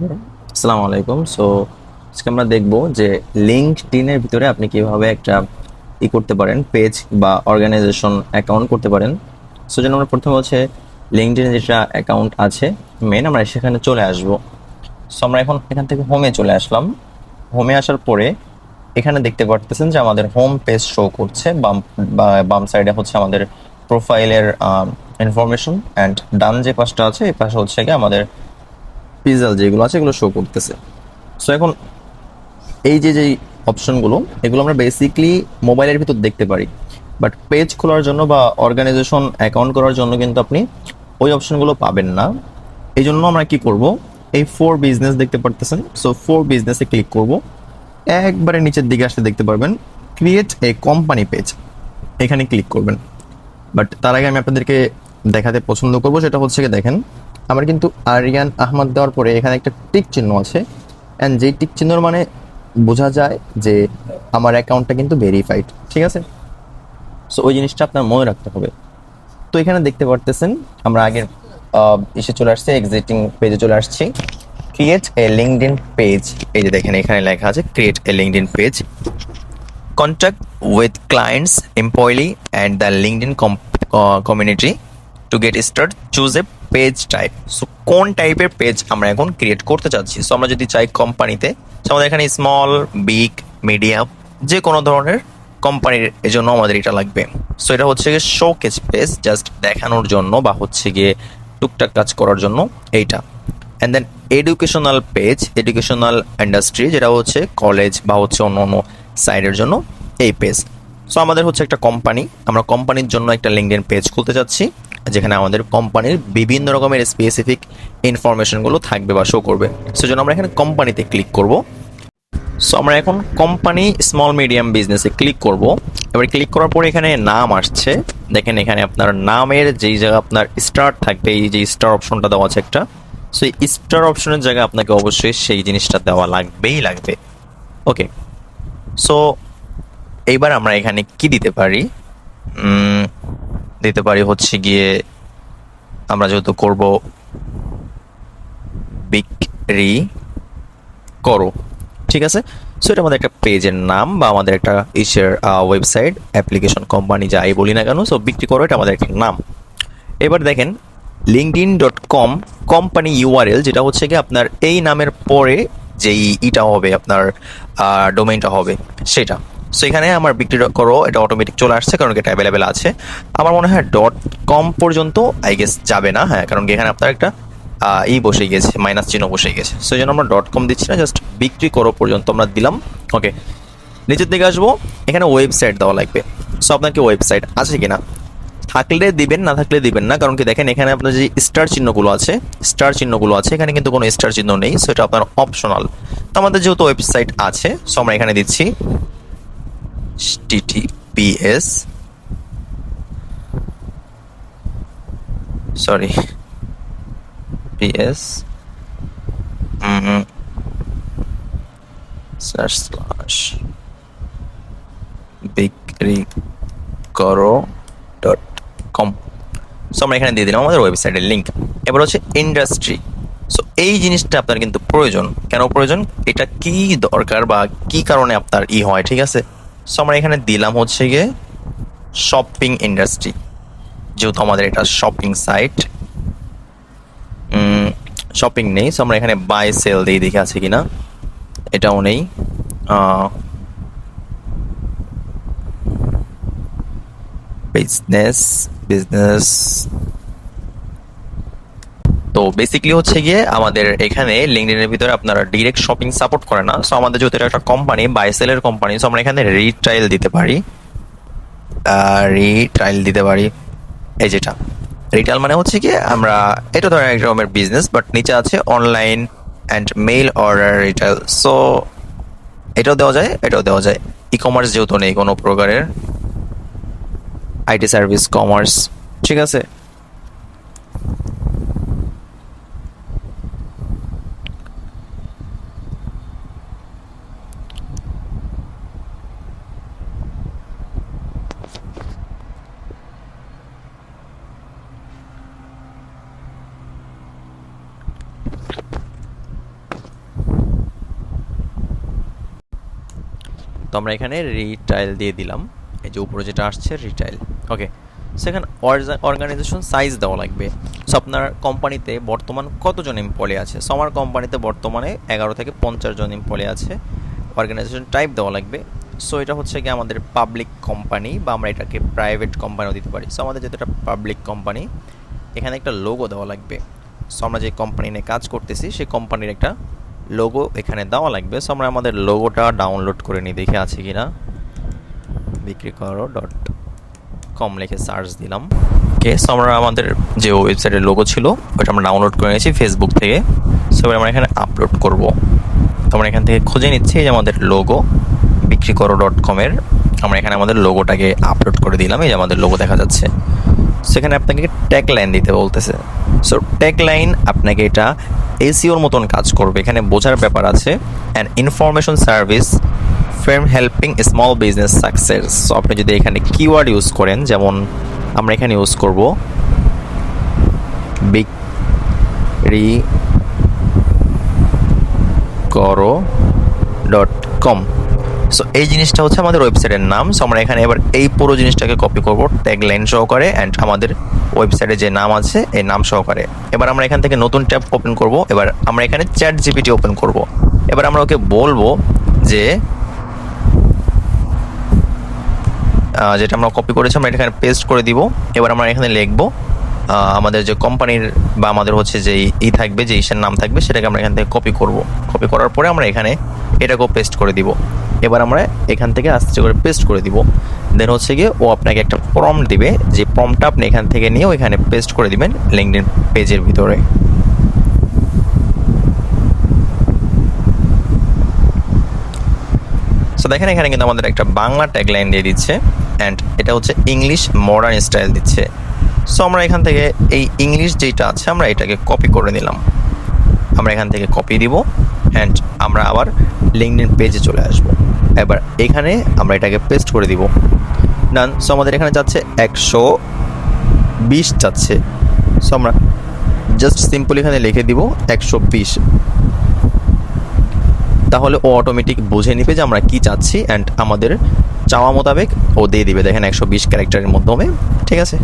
আসসালামু আলাইকুম সো আজকে আমরা দেখব যে লিঙ্কডইনের ভিতরে আপনি কীভাবে একটা ই করতে পারেন পেজ বা অর্গানাইজেশন অ্যাকাউন্ট করতে পারেন। সো যেন আমরা প্রথমে হচ্ছে লিঙ্কডইনে যেটা অ্যাকাউন্ট আছে মেন আমরা সেখানে চলে আসব। সো আমরা এখন এখান থেকে হোমে চলে আসলাম। হোমে আসার পরে এখানে দেখতে পারতেছেন যে আমাদের হোম পেজ শো করছে। বাম বাম সাইডে হচ্ছে আমাদের প্রোফাইলের ইনফরমেশন অ্যান্ড ডান যে পাশটা আছে, এই পাশে হচ্ছে গিয়ে আমাদের পিজাল যেগুলো আছে এগুলো শো করতেছে। সো এখন এই যে যে অপশনগুলো এগুলো আমরা বেসিকলি মোবাইলের ভিতর দেখতে পারি। বাট পেজ খোলার জন্য বা অর্গানাইজেশন অ্যাকাউন্ট করার জন্য কিন্তু আপনি ওই অপশনগুলো পাবেন না। এই জন্য আমরা কি করব? এই ফোর বিজনেস দেখতে পারতেছেন। সো ফোর বিজনেসে ক্লিক করব। একবারে নিচের দিকে আসতে দেখতে পারবেন ক্রিয়েট এ কোম্পানি পেজ এখানে ক্লিক করবেন। বাট তার আগে আমি আপনাদেরকে দেখাতে পছন্দ করব, সেটা হচ্ছে দেখেন আমার কিন্তু আরিয়ান আহমদ দেওয়ার পরে এখানে একটা টিক চিহ্ন আছে। অ্যান্ড যেই টিক চিহ্নর মানে বোঝা যায় যে আমার অ্যাকাউন্টটা কিন্তু ভেরিফাইড ঠিক আছে? সো ওই জিনিসটা আপনার মনে রাখতে হবে। তো এখানে দেখতে পারতেছেন আমরা আগের ইসে চলে আসছি এক্সিটিং পেজে চলে আসছি। ক্রিয়েট এ লিঙ্কড পেজ এই যে দেখেন এখানে লেখা আছে create a linked page contact with clients, employee, and the LinkedIn community to get start choose started. Choose type so কোন টাইপের পেজ আমরা এখন ক্রিয়েট করতে চাচ্ছি? সো আমরা যদি চাই কোম্পানিতে আমাদের এখানে স্মল বিগ মিডিয়াম যে কোনো ধরনের কোম্পানির এজন্য আমাদের এটা লাগবে। সো এটা হচ্ছে গিয়ে শো কেস পেজ জাস্ট দেখানোর জন্য বা হচ্ছে গিয়ে টুকটাক কাজ করার জন্য এইটা। And then educational page educational industry যেটা হচ্ছে কলেজ বা হচ্ছে অন্য অন্য সাইডের জন্য এই পেজ সো আমাদের হচ্ছে একটা কোম্পানি আমরা কোম্পানির জন্য একটা লিঙ্কডইন পেজ খুলতে যাচ্ছি যেখানে আমাদের কোম্পানির বিভিন্ন রকমের স্পেসিফিক ইনফরমেশনগুলো থাকবে বা শো করবে। সো জন্য আমরা এখানে কোম্পানিতে ক্লিক করব। সো আমরা এখন কোম্পানি স্মল মিডিয়াম বিজনেসে ক্লিক করব। এবার ক্লিক করার পরে এখানে নাম আসছে। দেখেন এখানে আপনার নামের যেই জায়গা আপনার স্টার থাকবে, এই যে স্টার অপশনটা দেওয়া আছে একটা। সো এই স্টার অপশনের জায়গায় আপনাকে অবশ্যই সেই জিনিসটা দেওয়া লাগবেই লাগবে। ওকে সো এইবার আমরা এখানে কি দিতে পারি? দিতে পারি হচ্ছে গিয়ে আমরা যেহেতু করব বিক্রি করো। ঠিক আছে? সো এটা আমাদের একটা পেজের নাম বা আমাদের একটা ইসের ওয়েবসাইট অ্যাপ্লিকেশন কোম্পানি যাই বলি না কেন সো বিক্রি করো, এটা আমাদের একটা নাম। এবার দেখেন LinkedIn dot com company URL যেটা হচ্ছে কি আপনার এই নামের পরে যেই ইটা হবে, আপনার ডোমেইনটা হবে, সেটা। সো এখানে আমার বিক্রি করো, এটা অটোমেটিক চলে আসছে কারণ এটা অ্যাভেলেবেল আছে। আমার মনে হয় ডট কম পর্যন্ত আই গেস যাবে না হ্যাঁ কারণ এখানে আপনার একটা ই বসে গেছে মাইনাস চিহ্ন বসে গেছে। সো এই জন্য আমরা ডট কম দিচ্ছি না জাস্ট বিক্রি করো পর্যন্ত আমরা দিলাম। ওকে নিচের দিকে আসব, এখানে ওয়েবসাইট দেওয়া লাগবে। সো আপনার কি ওয়েবসাইট আছে কি না থাকলে দিবেন, না থাকলে দিবেন না, কারণ কি দেখেন, এখানে আপনার যে স্টার চিহ্নগুলো আছে স্টার চিহ্নগুলো আছে, এখানে কিন্তু কোনো স্টার চিহ্ন নেই সো এটা আপনার অপশনাল তো আমাদের যেহেতু ওয়েবসাইট আছে সো আমরা এখানে দিচ্ছি। টিটিপিএস সরি স্ল্যাশ স্ল্যাশ বিক্রি করো ডট কম সো আমরা এখানে দিয়ে দিলাম আমাদের ওয়েবসাইটের লিঙ্ক এবার হচ্ছে ইন্ডাস্ট্রি সো এই জিনিসটা আপনার কিন্তু প্রয়োজন। কেন প্রয়োজন? এটা কি দরকার বা কি কারণে আপনার ই হয়? ঠিক আছে? সো আমরা এখানে দিলাম হচ্ছে গিয়ে শপিং ইন্ডাস্ট্রি যেহেতু আমাদের এটা শপিং সাইট শপিং নেই সো আমরা এখানে বাই সেল দিয়ে দেখে আছে কিনা। এটাও নেই। বিজনেস বিজনেস তো বেসিক্যালি হচ্ছে গিয়ে আমাদের এখানে লিঙ্কডিনের ভিতরে আপনারা ডিরেক্ট শপিং সাপোর্ট করে না। সো আমাদের যেহেতু এটা একটা কোম্পানি বাইসেলের কোম্পানি সো আমরা এখানে রিট্রাইল দিতে পারি। রিট্রাইল দিতে পারি। এই যেটা। রিটেল মানে হচ্ছে কি আমরা, এটা ধরেন এক রকমের বিজনেস বাট নিচে আছে online and mail order retail so এটাও দেওয়া যায়, এটাও দেওয়া যায়। ই কমার্স যেহেতু নেই কোনো প্রকারের। আইটি সার্ভিস কমার্স ঠিক আছে? তো আমরা এখানে রিটাইল দিয়ে দিলাম। এই যে উপরে যেটা আসছে রিটাইল ওকে সেখানে অর্গানাইজেশন সাইজ দেওয়া লাগবে। সো আপনার কোম্পানিতে বর্তমান কতজন এমপ্লয়ি আছে? সো আমার কোম্পানিতে বর্তমানে এগারো থেকে পঞ্চাশ জন এমপ্লয়ি আছে। অর্গানাইজেশন টাইপ দেওয়া লাগবে। সো এটা হচ্ছে কি আমাদের পাবলিক কোম্পানি বা আমরা এটাকে প্রাইভেট কোম্পানিও দিতে পারি। সো আমাদের যেহেতু এটা পাবলিক কোম্পানি এখানে একটা লোগো দেওয়া লাগবে। সো আমরা যে কোম্পানি নিয়ে কাজ করতেছি, সেই কোম্পানির একটা লোগো এখানে দেওয়া লাগবে। সো আমরা আমাদের লোগোটা ডাউনলোড করে নিই, দেখে আছে কি না বিক্রি করো ডট কম লিখে সার্চ দিলাম। ওকে সো আমরা আমাদের যে ওয়েবসাইটের লোগো ছিল ওটা আমরা ডাউনলোড করে নিয়েছি ফেসবুক থেকে। সো আমরা এখানে আপলোড করব। তো, আমরা এখান থেকে খুঁজে নিচ্ছি যে আমাদের লোগো বিক্রি করো ডট কমের আমরা এখানে আমাদের লোগোটাকে আপলোড করে দিলাম, এই যে আমাদের লোগো দেখা যাচ্ছে। সেখানে আপনাকে ট্যাগ লাইন দিতে বলতেছে। সো ট্যাগ লাইন আপনাকে এটা এসিওর মতন কাজ করবে। এখানে বোঝার ব্যাপার আছে and information service firm helping small business success so আপনি যদি এখানে কিওয়ার্ড ইউজ করেন, যেমন আমরা এখানে ইউজ করব বিক্রি করো ডট কম সো এই জিনিসটা হচ্ছে আমাদের ওয়েবসাইটের নাম। সো আমরা এখানে এবার এই পুরো জিনিসটাকে কপি করব ট্যাগ লাইন সহকারে অ্যান্ড আমাদের ওয়েবসাইটে যে নাম আছে এই নাম সহকারে। এবার আমরা এখান থেকে নতুন ট্যাব ওপেন করব। এবার আমরা এখানে চ্যাট জিপিটি ওপেন করব। এবার আমরা ওকে বলব যে যেটা আমরা কপি করেছি, আমরা এখানে পেস্ট করে দিব। এবার আমরা এখানে লিখব আমাদের যে কোম্পানির বা আমাদের হচ্ছে যে ই থাকবে, যে ইসের নাম থাকবে, সেটাকে আমরা এখান থেকে কপি করব। কপি করার পরে আমরা এখানে এটাকেও পেস্ট করে দিব। এবার আমরা এখান থেকে আস্তে করে পেস্ট করে দিব। দেন হচ্ছে গিয়ে ও আপনাকে একটা প্রম দিবে, যে প্রমটা আপনি এখান থেকে নিয়ে ওইখানে পেস্ট করে দিবেন লিঙ্কডিন পেজের ভিতরে। সো দেখেন, এখানে কিন্তু আমাদের একটা বাংলা ট্যাগলাইন দিয়ে দিচ্ছে অ্যান্ড এটা হচ্ছে ইংলিশ মডার্ন স্টাইল দিচ্ছে। সো আমরা এখান থেকে এই ইংলিশ যেটা আছে, আমরা এটাকে কপি করে নিলাম। আমরা এখান থেকে কপি দিব অ্যান্ড আমরা আবার লিঙ্কডিন পেজে চলে আসব। এবার এখানে আমরা এটাকে পেস্ট করে দিব। ডান সো আমাদের এখানে যাচ্ছে একশো বিশ যাচ্ছে। সো আমরা জাস্ট সিম্পল এখানে লিখে দিব একশো বিশ। তাহলে ও অটোমেটিক বুঝে নিবে যে আমরা কি চাচ্ছি অ্যান্ড আমাদের চাওয়া মোতাবেক ও দিয়ে দিবে। দেখেন একশো বিশ ক্যারেক্টারের মাধ্যমে, ঠিক আছে?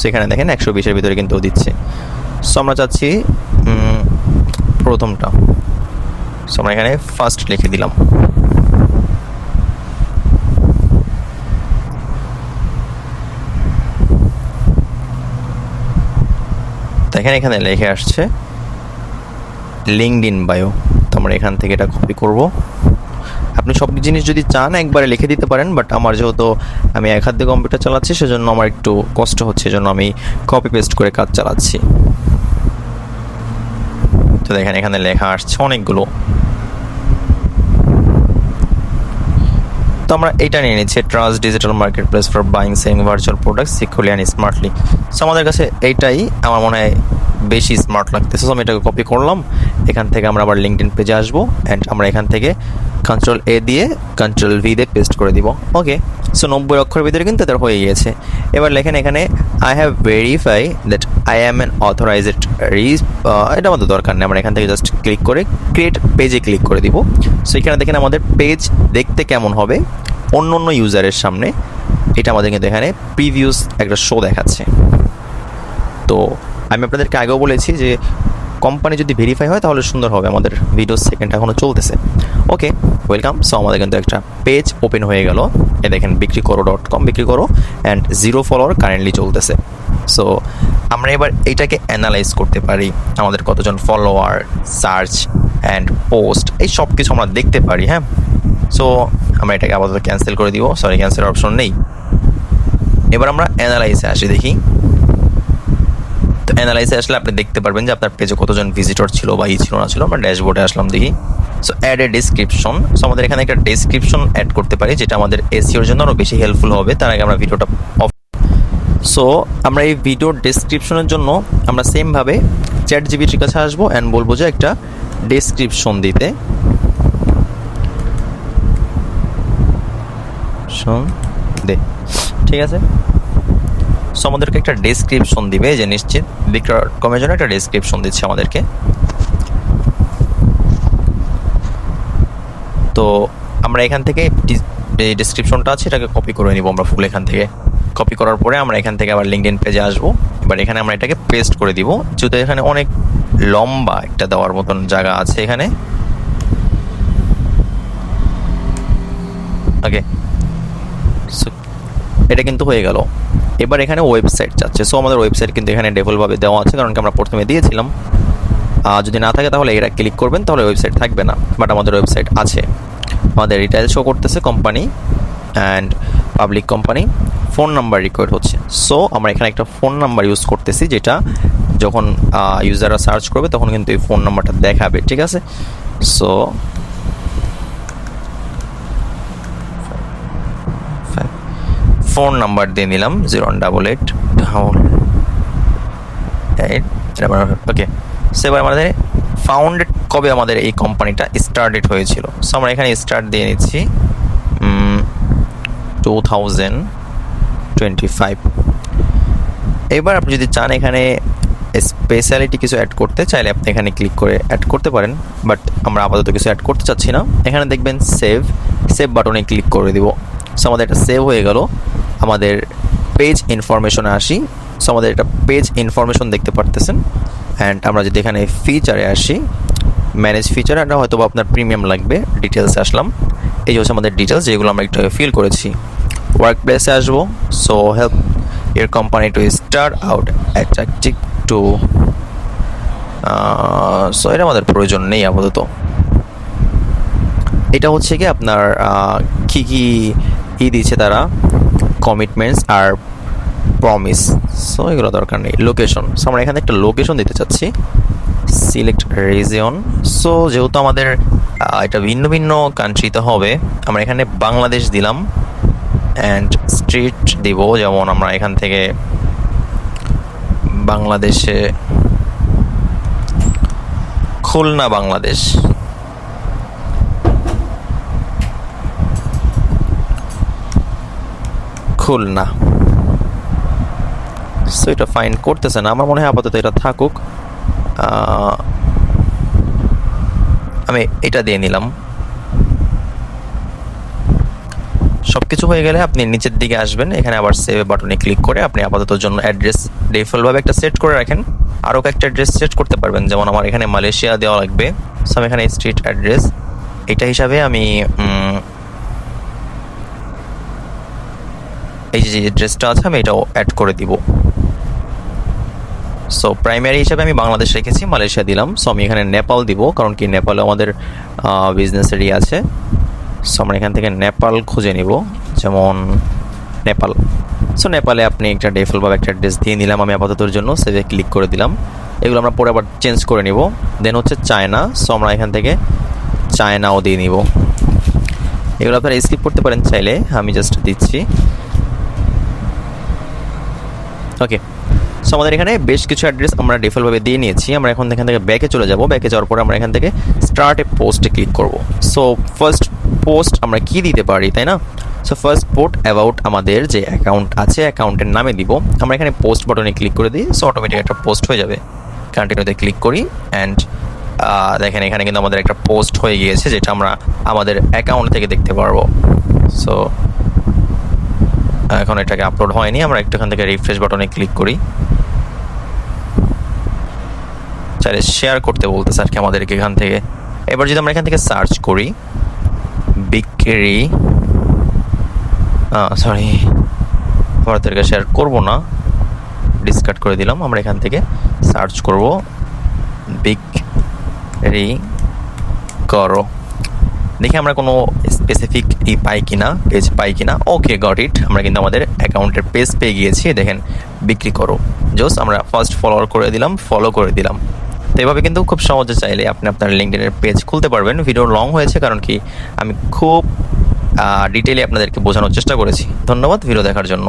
সেখানে দেখেন একশো বিশের ভিতরে কিন্তু ও দিচ্ছে। সো আমরা চাচ্ছি প্রথমটা। সো আমরা এখানে ফার্স্ট লিখে দিলাম। দেখেন এখানে লিখে আসছে, লিঙ্কড ইন বায়ো। তো আমরা এখান থেকে এটা কপি করব। আপনি সব জিনিস যদি চান, একবারে লিখে দিতে পারেন বাট আমার যেহেতু আমি এক হাত কম্পিউটার চালাচ্ছি, সেজন্য আমার একটু কষ্ট হচ্ছে, এজন্য আমি কপি পেস্ট করে কাজ চালাচ্ছি। তো দেখেন, এখানে লেখা আসছে অনেকগুলো। তো আমরা এটা নিয়ে নিচ্ছি trust digital marketplace for buying selling virtual product securely and smartly so আমাদের কাছে এইটাই, আমার মনে হয় বেশি স্মার্ট লাগতেছে। সো আমি এটাকে কপি করলাম, এখান থেকে আমরা আবার লিঙ্কডিন পেজে আসব অ্যান্ড আমরা এখান থেকে কন্ট্রোল এ দিয়ে কন্ট্রোল ভি দিয়ে পেস্ট করে দিব। ওকে সো নব্বই অক্ষরের ভিতরে কিন্তু তাদের হয়ে গিয়েছে। এবার লেখেন এখানে I have verify that I am an authorised রিস এটা আমাদের দরকার নেই, আমরা এখান থেকে জাস্ট ক্লিক করে ক্রিয়েট পেজে ক্লিক করে দিব। সো এখানে দেখেন আমাদের পেজ দেখতে কেমন হবে? অন্য অন্য ইউজারের সামনে। এটা আমাদের কিন্তু এখানে প্রিভিউস একটা শো দেখাচ্ছে। তো আমি আপনাদেরকে আগেও বলেছি যে কোম্পানি যদি ভেরিফাই হয়, তাহলে সুন্দর হবে। আমাদের ভিডিও সেকেন্ড এখনও চলতেছে। ওকে ওয়েলকাম সো আমাদের কিন্তু একটা পেজ ওপেন হয়ে গেল। এ দেখেন বিক্রি করো ডট কম বিক্রি করো অ্যান্ড জিরো ফলোয়ার কারেন্টলি চলতেছে। সো আমরা এবার এইটাকে অ্যানালাইজ করতে পারি। আমাদের কতজন ফলোয়ার সার্চ অ্যান্ড পোস্ট এই সব কিছু আমরা দেখতে পারি হ্যাঁ? সো আমরা এটাকে আপাতত ক্যান্সেল করে দিব। সরি ক্যান্সেল অপশন নেই। এবার আমরা অ্যানালাইসে আসি, দেখি। অ্যানালাইসে আসলে আপনি দেখতে পারবেন যে আপনার পেজে কতজন ভিজিটর ছিল বা ই ছিল না ছিল। আমরা ড্যাশবোর্ডে আসলাম দেখি। So add a description so আমাদের এখানে একটা ডিসক্রিপশন অ্যাড করতে পারি, যেটা আমাদের এসিওর জন্য আরও বেশি হেল্পফুল হবে। তার আগে আমরা ভিডিওটা অফ সো আমরা এই ভিডিওর ডেসক্রিপশনের জন্য আমরা সেমভাবে চ্যাট জিবিটির কাছে আসব অ্যান্ড বলব যে একটা ডেসক্রিপশন দিতে। দে। ঠিক আছে? সো আমাদেরকে একটা ডেসক্রিপশন দিবে যে নিশ্চিত বিক্রয় কমের জন্য একটা ডেসক্রিপশন দিচ্ছে আমাদেরকে। তো আমরা এখান থেকে যে ডিসক্রিপশনটা আছে, এটাকে কপি করে নিব আমরা ফুল এখান থেকে। কপি করার পরে আমরা এখান থেকে আবার লিঙ্কডিন পেজে আসব। এবার এখানে আমরা এটাকে পেস্ট করে দিব। যেহেতু এখানে অনেক লম্বা একটা দেওয়ার মতন জায়গা আছে এখানে। ওকে এটা কিন্তু হয়ে গেল। এবার এখানে ওয়েবসাইট চাচ্ছে সো আমাদের ওয়েবসাইট কিন্তু এখানে ডেভেলভাবে দেওয়া আছে, কারণ কি আমরা প্রথমে দিয়েছিলাম। যদি না থাকে, তাহলে এটা ক্লিক করবেন, তাহলে ওয়েবসাইট থাকবে না। বাট আমাদের ওয়েবসাইট আছে। আমাদের রিটাইল শো করতেছে company and public company phone number required হচ্ছে। সো আমরা এখানে একটা ফোন নাম্বার ইউজ করতেছি, যেটা যখন ইউজাররা সার্চ করবে, তখন কিন্তু এই ফোন নাম্বারটা দেখাবে, ঠিক আছে? সো ফোন নাম্বার দিয়ে নিলাম, zero one double eight eight okay. So এবার আমাদের ফাউন্ডেড কবে আমাদের এই কোম্পানিটা স্টার্টেড হয়েছিল? সো আমরা এখানে স্টার্ট দিয়ে নিচ্ছি টু থাউজেন্ড টোয়েন্টি ফাইভ এবার আপনি যদি চান এখানে স্পেশালিটি কিছু অ্যাড করতে, চাইলে আপনি এখানে ক্লিক করে অ্যাড করতে পারেন বাট আমরা আপাতত কিছু অ্যাড করতে চাচ্ছি না। এখানে দেখবেন সেভ সেভ বাটনে ক্লিক করে দিব। সো আমাদের এটা সেভ হয়ে গেল। আমাদের পেজ ইনফরমেশনে আসি। সো আমাদের এটা পেজ ইনফরমেশন দেখতে পারতেছেন। অ্যান্ড আমরা যদি এখানে ফিচারে আসি ম্যানেজ ফিচার এটা হয়তো আপনার প্রিমিয়াম লাগবে ডিটেলসে আসলাম। এই যে হচ্ছে আমাদের ডিটেলস যেগুলো আমরা একটু ফিল করেছি। ওয়ার্ক প্লেসে আসব। So help your company to start out attractive to so এটা আমাদের প্রয়োজন নেই আপাতত। এটা হচ্ছে কি আপনার কি কি ই দিচ্ছে তারা? কমিটমেন্টস আর প্রমিস সো এগুলো দরকার নেই। লোকেশন সো আমরা এখানে একটা লোকেশন দিতে চাচ্ছি। সিলেক্ট রিজিয়ন সো যেহেতু আমাদের এটা ভিন্ন ভিন্ন কান্ট্রিতে হবে, আমরা এখানে বাংলাদেশ দিলাম অ্যান্ড স্ট্রিট দিব। যেমন আমরা এখান থেকে বাংলাদেশে খুলনা বাংলাদেশ। খুলনা সো এটা ফাইন করতেছে না। আমার মনে হয় আপাতত এটা থাকুক। আমি এটা দিয়ে নিলাম। সব কিছু হয়ে গেলে আপনি নিচের দিকে আসবেন। এখানে আবার সেভ বাটনে ক্লিক করে আপনি আপাতত জন্য অ্যাড্রেস ডিফল্টভাবে একটা সেট করে রাখেন। আরও একটা অ্যাড্রেস সেট করতে পারবেন। যেমন আমার এখানে মালয়েশিয়া দেওয়া লাগবে। সো আমি এখানে স্ট্রিট অ্যাড্রেস এটা হিসাবে আমি এই যে অ্যাড্রেসটা আছে, আমি এটাও অ্যাড করে দিব। সো প্রাইমারি হিসাবে আমি বাংলাদেশ রেখেছি, মালয়েশিয়া দিলাম। সো আমি এখানে নেপাল দিব, কারণ কি নেপালে আমাদের বিজনেসেরই আছে। সো আমরা এখান থেকে নেপাল খুঁজে নিব, যেমন নেপাল। সো নেপালে আপনি একটা ডেফলভাবে একটা অ্যাড্রেস দিয়ে নিলাম আমি আপাততর জন্য সেভে ক্লিক করে দিলাম। এগুলো আমরা পরে আবার চেঞ্জ করে নিব। দেন হচ্ছে চায়না। সো আমরা এখান থেকে চায়নাও দিয়ে নিব। এগুলো আপনারা স্কিপ করতে পারেন চাইলে, আমি জাস্ট দিচ্ছি। ওকে সো আমাদের এখানে বেশ কিছু অ্যাড্রেস আমরা ডিফল্টভাবে দিয়ে নিয়েছি। আমরা এখন এখান থেকে ব্যাকে চলে যাব। ব্যাকে যাওয়ার পরে আমরা এখান থেকে স্টার্ট এ পোস্টে ক্লিক করব। সো ফার্স্ট পোস্ট আমরা কি দিতে পারি, তাই না? সো ফার্স্ট পোর্ট অ্যাবাউট আমাদের যে অ্যাকাউন্ট আছে অ্যাকাউন্টের নামে দিব। আমরা এখানে পোস্ট বাটনে ক্লিক করে দিই সো অটোমেটিক একটা পোস্ট হয়ে যাবে। কন্টিনিউতে ক্লিক করি অ্যান্ড দেখেন এখানে কিন্তু আমাদের একটা পোস্ট হয়ে গিয়েছে, যেটা আমরা আমাদের অ্যাকাউন্ট থেকে দেখতে পারব। সো এখন এটাকে আপলোড হয়নি। আমরা একটু এখান থেকে রিফ্রেশ বাটনে ক্লিক করি। চাইলে শেয়ার করতে বলতেছে আর কি আমাদেরকে এখান থেকে। এবার যদি আমরা এখান থেকে সার্চ করি, বিক্রি সরি ভারতেরকে শেয়ার করব না। ডিসকার্ড করে দিলাম, আমরা এখান থেকে সার্চ করব। বিক্রি, করো। দেখি আমরা কোনো স্পেসিফিক ই পাই কিনা পেজ পাই কিনা। ওকে গট ইট আমরা কিন্তু আমাদের অ্যাকাউন্টের পেজ পেয়ে গিয়েছি। দেখেন, বিক্রি করো। জোস, আমরা ফার্স্ট ফলোয়ার করে দিলাম ফলো করে দিলাম। তো এভাবে কিন্তু খুব সহজে চাইলে আপনি আপনার লিঙ্কডিনের পেজ খুলতে পারবেন। ভিডিও লং হয়েছে, কারণ কি আমি খুব ডিটেইলে আপনাদেরকে বোঝানোর চেষ্টা করেছি। ধন্যবাদ ভিডিও দেখার জন্য।